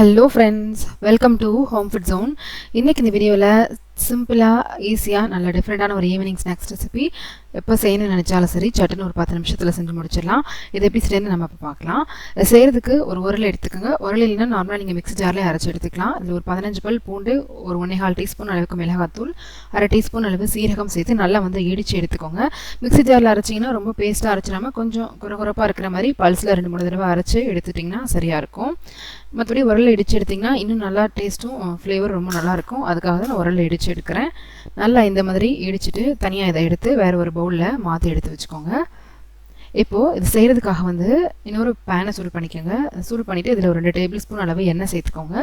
Hello friends welcome to home food zone இன்றைக்கி இந்த வீடியோவில் சிம்பிளாக ஈஸியாக நல்ல டிஃப்ரெண்ட்டான ஒரு ஈவினிங் ஸ்நாக்ஸ் ரெசிபி எப்போ செய்யணும்னு நினச்சாலும் சரி சட்டுன்னு ஒரு பத்து நிமிஷத்தில் செஞ்சு முடிச்சிடலாம். இது எப்படி செய்யணும்னு நம்ம இப்போ பார்க்கலாம். செய்கிறதுக்கு ஒரு உரல் எடுத்துக்கோங்க. உரல் இல்லைன்னா நார்மலாக நீங்கள் மிக்ஸி ஜார்லேயே அரைச்சி எடுத்துக்கலாம். இதில் ஒரு பதினஞ்சு பல் பூண்டு ஒரு ஒன்றே கால் டீஸ்பூன் அளவுக்கு மிளகாத்தூள் அரை டீஸ்பூன் அளவு சீரகம் சேர்த்து நல்லா வந்து இடித்து எடுத்துக்கோங்க. மிக்ஸி ஜாரில் அரைச்சிங்கன்னா ரொம்ப பேஸ்ட்டாக அரைச்சிடாமல் கொஞ்சம் குறகுறப்பாக இருக்கிற மாதிரி பல்ஸில் ரெண்டு மூணு தடவை அரைச்சி எடுத்துட்டிங்கன்னா சரியாக இருக்கும். மற்றபடி உரலை இடித்து எடுத்திங்கன்னா இன்னும் நல்லா டேஸ்ட்டும் ஃப்ளேவர் ரொம்ப நல்லாயிருக்கும் அதுக்காக தான் நான் இடித்து இடித்து எடுக்கிறேன் நல்லா இந்த மாதிரி இடிச்சிட்டு தனியாக இதை எடுத்து வேறு ஒரு பவுலில் மாற்றி எடுத்து வச்சுக்கோங்க. இப்போது இது செய்கிறதுக்காக வந்து இன்னொரு பேனை சூடு பண்ணிக்கோங்க. சூடு பண்ணிவிட்டு இதில் ஒரு ரெண்டு டேபிள் ஸ்பூன் அளவு எண்ணெய் சேர்த்துக்கோங்க.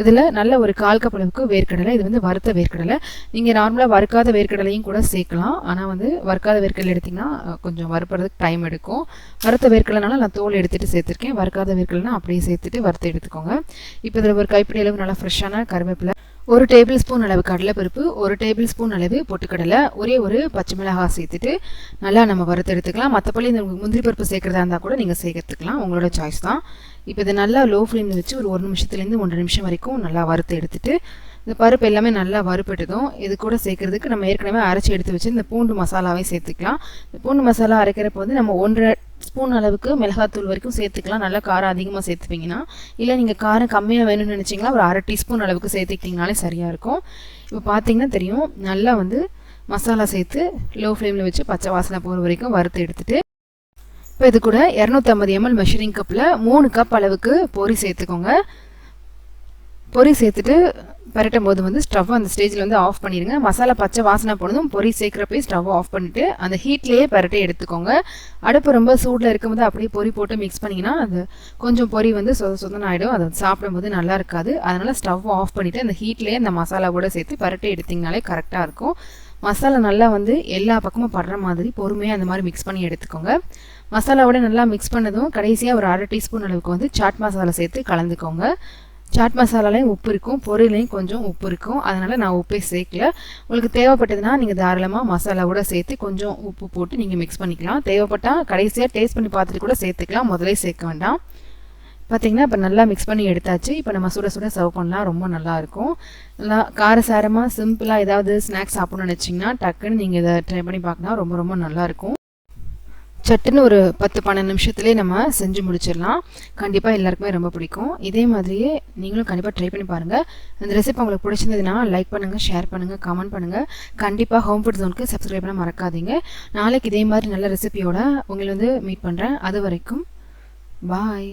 இதில் நல்ல ஒரு கால் கப் அளவுக்கு வேர்க்கடலை இது வந்து வறுத்த வேர்க்கடலை. நீங்கள் நார்மலாக வறுக்காத வேர்க்கடலையும் கூட சேர்க்கலாம். ஆனால் வந்து வறுக்காத வேர்க்கடலை எடுத்திங்கன்னா கொஞ்சம் வறுப்புறதுக்கு டைம் எடுக்கும். வறுத்த வேர்க்கடலைனால நான் தோல் எடுத்துகிட்டு சேர்த்துருக்கேன். வறுக்காத வேர்க்கடலைனா அப்படியே சேர்த்துட்டு வறுத்து எடுத்துக்கோங்க. இப்போ இதில் ஒரு கைப்பிடி அளவு நல்லா ஃப்ரெஷ்ஷான கருவேப்பிலை ஒரு டேபிள் ஸ்பூன் அளவு கடலைப்பருப்பு ஒரு டேபிள் ஸ்பூன் அளவு பொட்டுக்கடலை ஒரே ஒரு பச்சை மிளகாய் சேர்த்துட்டு நல்லா நம்ம வறுத்து எடுத்துக்கலாம். மற்றபடி இந்த முந்திரி பருப்பு சேர்க்குறதா இருந்தால் கூட நீங்கள் சேர்த்துக்கலாம். உங்களோட சாய்ஸ் தான். இப்போ இதை நல்லா லோ ஃப்ளேமில் வச்சு ஒரு ஒரு நிமிஷத்துலேருந்து ஒன்றரை நிமிஷம் வரைக்கும் நல்லா வறுத்து எடுத்துட்டு இந்த பருப்பு எல்லாமே நல்லா வறுப்பட்டுதும் இது கூட சேர்க்குறதுக்கு நம்ம ஏற்கனவே அரைச்சி எடுத்து வச்சு இந்த பூண்டு மசாலாவே சேர்த்துக்கலாம். இந்த பூண்டு மசாலா அரைக்கிறப்ப வந்து நம்ம ஒன்றரை ஸ்பூன் அளவுக்கு மிளகாத்தூள் வரைக்கும் சேர்த்துக்கலாம். நல்லா காரம் அதிகமாக சேர்த்துப்பீங்கன்னா. இல்லை நீங்கள் காரம் கம்மியாக வேணும்னு நினச்சிங்கன்னா ஒரு அரை டீஸ்பூன் அளவுக்கு சேர்த்துக்கிட்டிங்கனாலே சரியாக இருக்கும். இப்போ பார்த்தீங்கன்னா தெரியும் நல்லா வந்து மசாலா சேர்த்து லோ ஃப்ளேமில் வச்சு பச்சை வாசனை போகிற வரைக்கும் வறுத்து எடுத்துகிட்டு இப்போ இது கூட இரநூத்தம்பது எம்எல் மெஷரிங் கப்பில் மூணு கப் அளவுக்கு பொறி சேர்த்துக்கோங்க. பொரி சேர்த்துட்டு பரட்டும் போது வந்து ஸ்டவ் அந்த ஸ்டேஜில் வந்து ஆஃப் பண்ணிடுங்க. மசாலா பச்சை வாசனை போனதும் பொரி சேர்க்குறப்பே ஸ்டவ் ஆஃப் பண்ணிவிட்டு அந்த ஹீட்லேயே பரட்டை எடுத்துக்கோங்க. அடுப்பு ரொம்ப சூடில் இருக்கும்போது அப்படியே பொரி போட்டு மிக்ஸ் பண்ணிங்கன்னா அது கொஞ்சம் பொரி வந்து சொத சொதன்னு ஆகிடும் அதை சாப்பிடும்போது நல்லா இருக்காது. அதனால் ஸ்டவ் ஆஃப் பண்ணிவிட்டு அந்த ஹீட்லேயே அந்த மசாலாவோட சேர்த்து பரட்டை எடுத்திங்கனாலே கரெக்டாக இருக்கும். மசாலா நல்லா வந்து எல்லா பக்கமும் படுற மாதிரி பொறுமையாக அந்த மாதிரி மிக்ஸ் பண்ணி எடுத்துக்கோங்க. மசாலாவோட நல்லா மிக்ஸ் பண்ணதும் கடைசியாக ஒரு அரை டீஸ்பூன் அளவுக்கு வந்து சாட் மசாலா சேர்த்து கலந்துக்கோங்க. சாட் மசாலாலையும் உப்பு இருக்கும் பொரியலையும் கொஞ்சம் உப்பு இருக்கும். அதனால் நான் உப்பே சேர்க்கல. உங்களுக்கு தேவைப்பட்டதுன்னா நீங்கள் தாராளமாக மசாலாவோட சேர்த்து கொஞ்சம் உப்பு போட்டு நீங்கள் மிக்ஸ் பண்ணிக்கலாம். தேவைப்பட்டால் கடைசியாக டேஸ்ட் பண்ணி பார்த்துட்டு கூட சேர்த்துக்கலாம். முதலே சேர்க்க வேண்டாம். பார்த்திங்கன்னா இப்போ நல்லா மிக்ஸ் பண்ணி எடுத்தாச்சு. இப்போ நம்ம சுட சுட சர்வ் பண்ணலாம். ரொம்ப நல்லாயிருக்கும் நல்லா காரசாரமாக சிம்பிளாக ஏதாவது ஸ்நாக்ஸ் சாப்பிட்ணுன்னு நினச்சிங்கன்னா டக்குன்னு நீங்கள் இதை ட்ரை பண்ணி பார்க்கலாம் ரொம்ப ரொம்ப நல்லாயிருக்கும் சட்டுன்னு ஒரு பத்து பன்னெண்டு நிமிஷத்துலேயே நம்ம செஞ்சு முடிச்சிடலாம். கண்டிப்பாக எல்லாருக்குமே ரொம்ப பிடிக்கும். இதே மாதிரியே நீங்களும் கண்டிப்பாக ட்ரை பண்ணி பாருங்கள் இந்த ரெசிபி உங்களுக்கு பிடிச்சிருந்ததுன்னா லைக் பண்ணுங்கள் ஷேர் பண்ணுங்கள் கமெண்ட் பண்ணுங்கள் கண்டிப்பாக ஹோம் ஃபுட் ஜோனுக்கு சப்ஸ்கிரைப் பண்ண மறக்காதீங்க. நாளைக்கு இதே மாதிரி நல்ல ரெசிபியோட உங்களை வந்து மீட் பண்ணுறேன் அது வரைக்கும் பாய்